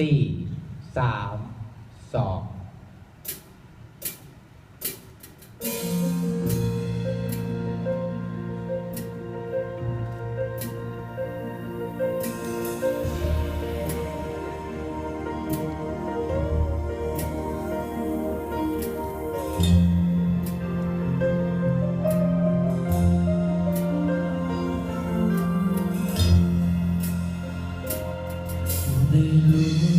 สี่สามสอง ในหลวง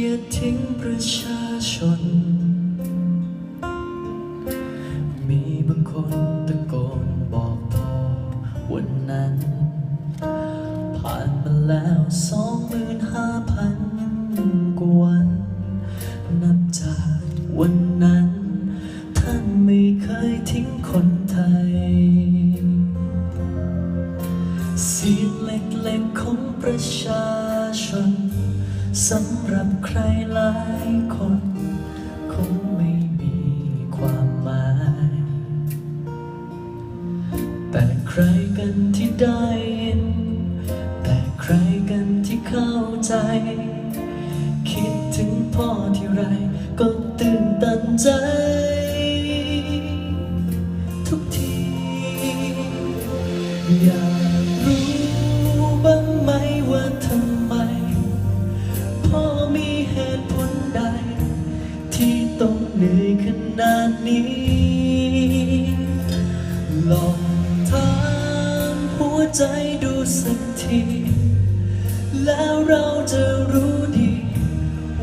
อย่าทิ้งประชาชน มีบางคนตะโกนบอกพอวันนั้น ผ่านมาแล้วสองหมื่นห้าพันกว่าวัน นับจากวันนั้น ท่านไม่เคยทิ้งคนไทยเสียงเล็กๆของประชาชน สำหรับใครหลายคน คงไม่มีความหมาย แต่ใครกันที่ได้ยิน แต่ใครกันที่เข้าใจ คิดถึงพ่อที่ไรก็ตื่นตันใจ ใจดูสักที แล้วเราจะรู้ดี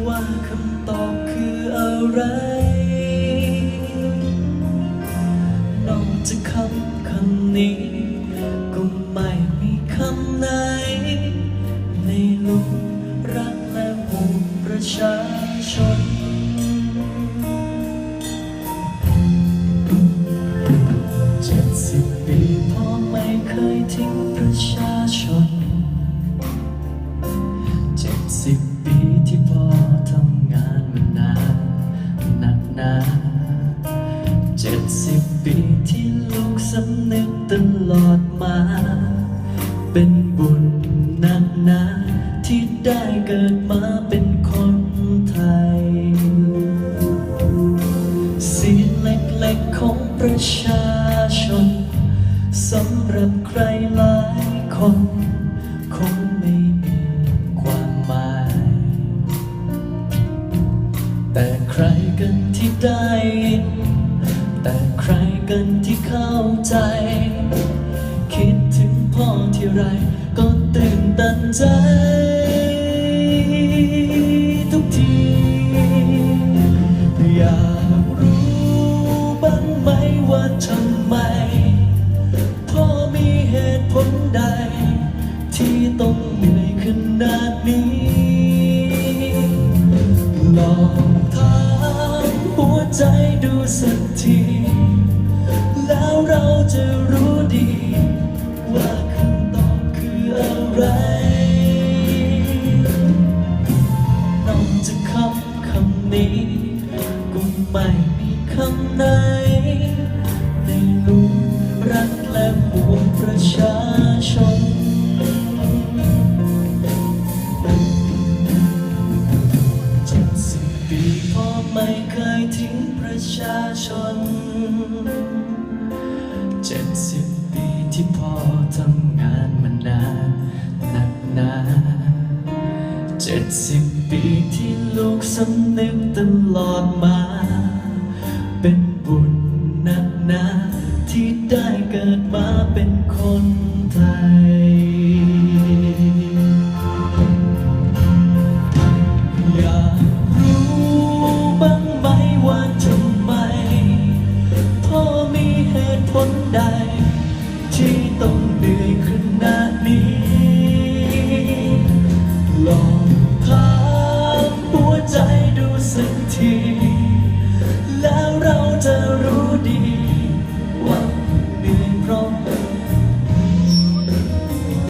ว่าคำตอบคืออะไร นอกจากคำคำนี้ ก็ไม่มีคำไหน ในหลุมรักและห่วงประชาชน ทิ้งประชาชนเจ็ดสิบปีที่พ่อทำงานมานานหนักหนาเจ็ดสิบปีที่ลูกสำนึกตลอดมา เป็นบุญหนักหนาที่ได้เกิดมาเป็นำหรับใครหลายคนคงไม่มีความหมาย แต่ใครกันที่ได้ยิน แต่ใครกันที่เข้าใจ คิดถึงพ่อที่ไรก็ตื่นตันใจ จะรู้ดี ว่าคำตอบคืออะไร นอกจากคำคำนี้ก็ไม่มีคำไหนในลุมรักและห่วงประชาชนเจ็ดสิบปีพ่อไม่เคยทิ้งประชาชน เจ็ดสิบปีที่พ่อทำงานมานานหนักหนาเจ็ดสิบปีที่ลูกสำนึกตลอดมา ต้องเหนื่อยขนาดนี้ ลองถามหัวใจดูสักที แล้วเราจะรู้